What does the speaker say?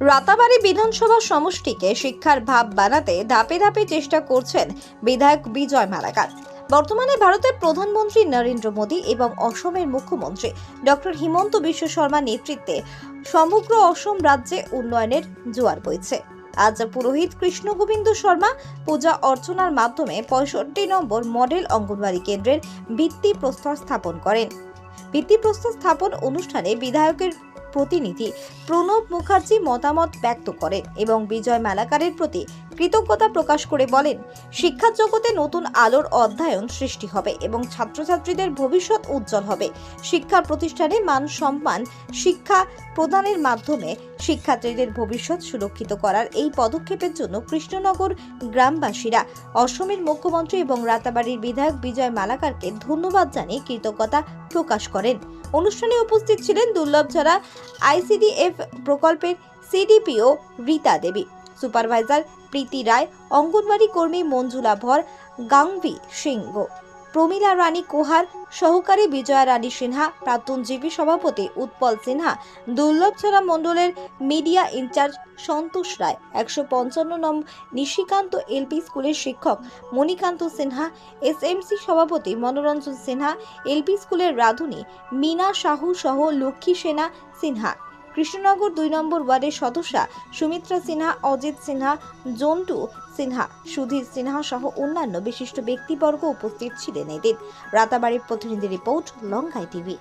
রাতাবাড়ি বিধানসভা সমষ্টিকে শিক্ষার ভাব বানাতে ধাপে ধাপে চেষ্টা করছেন বিধায়ক বিজয় মালাকার। বর্তমানে ভারতের প্রধানমন্ত্রী নরেন্দ্র মোদী এবং অসমের মুখ্যমন্ত্রী ডক্টর হিমন্ত বিশ্ব শর্মা নেতৃত্বে সমগ্র অসম রাজ্যে উন্নয়নের জোয়ার বইছে। আজ পুরোহিত কৃষ্ণ গোবিন্দ শর্মা পূজা অর্চনার মাধ্যমে পঁয়ষট্টি নম্বর মডেল অঙ্গনওয়াড়ি কেন্দ্রের ভিত্তি প্রস্তর স্থাপন করেন। ভিত্তিপ্রস্তর স্থাপন অনুষ্ঠানে বিধায়কের প্রতিনিধি প্রণব মুখার্জি মতামত ব্যক্ত করেন এবং বিজয় মালাকারের প্রতি কৃতজ্ঞতা প্রকাশ করে বলেন শিক্ষা জগতে নতুন আলোর অধ্যয়ন সৃষ্টি হবে এবং ছাত্রছাত্রীদের ভবিষ্যৎ উজ্জ্বল হবে। শিক্ষা প্রতিষ্ঠানে মান সম্মান, শিক্ষা প্রদানের মাধ্যমে শিক্ষার্থীদের ভবিষ্যৎ সুরক্ষিত করার এই পদক্ষেপের জন্য কৃষ্ণনগর গ্রামবাসীরা, অসমের মুখ্যমন্ত্রী এবং রাতাবাড়ির বিধায়ক বিজয় মালাকারকে ধন্যবাদ জানিয়ে কৃতজ্ঞতা প্রকাশ করেন। অনুষ্ঠানে উপস্থিত ছিলেন দুর্লভছড়া আইসিডিএফ প্রকল্পের সিডিপিও রীতা দেবী। সুপারভাইজার প্রীতি রায় অঙ্গনওয়াড়ি কর্মী মঞ্জুলা ভর গাংভি সিংহ। প্রমীলা রানী কোহার, সহকারী বিজয়া রানী সিনহা, প্রাক্তন জিপি সভাপতি উৎপল সিনহা দুর্লভছড়া মণ্ডলের মিডিয়া ইনচার্জ সন্তোষ রায়, একশো পঞ্চান্ন নম নিশিকান্ত এলপি স্কুলের শিক্ষক মণিকান্ত সিনহা, এসএমসি সভাপতি মনোরঞ্জন সিনহা, এলপি স্কুলের রাধুনী, মিনা সাহু সহ লক্ষ্মী সেনা সিনহা। কৃষ্ণনগর দুই নম্বর ওয়ার্ডের সদস্যা সুমিত্রা সিনহা, অজিত সিনহা, জন্টু সিনহা, সুধীর সিনহা সহ অন্যান্য বিশিষ্ট ব্যক্তিবর্গ উপস্থিত ছিলেন এদিন। রাতাবাড়ির প্রতিনিধি রিপোর্ট লঙ্কাই টিভি।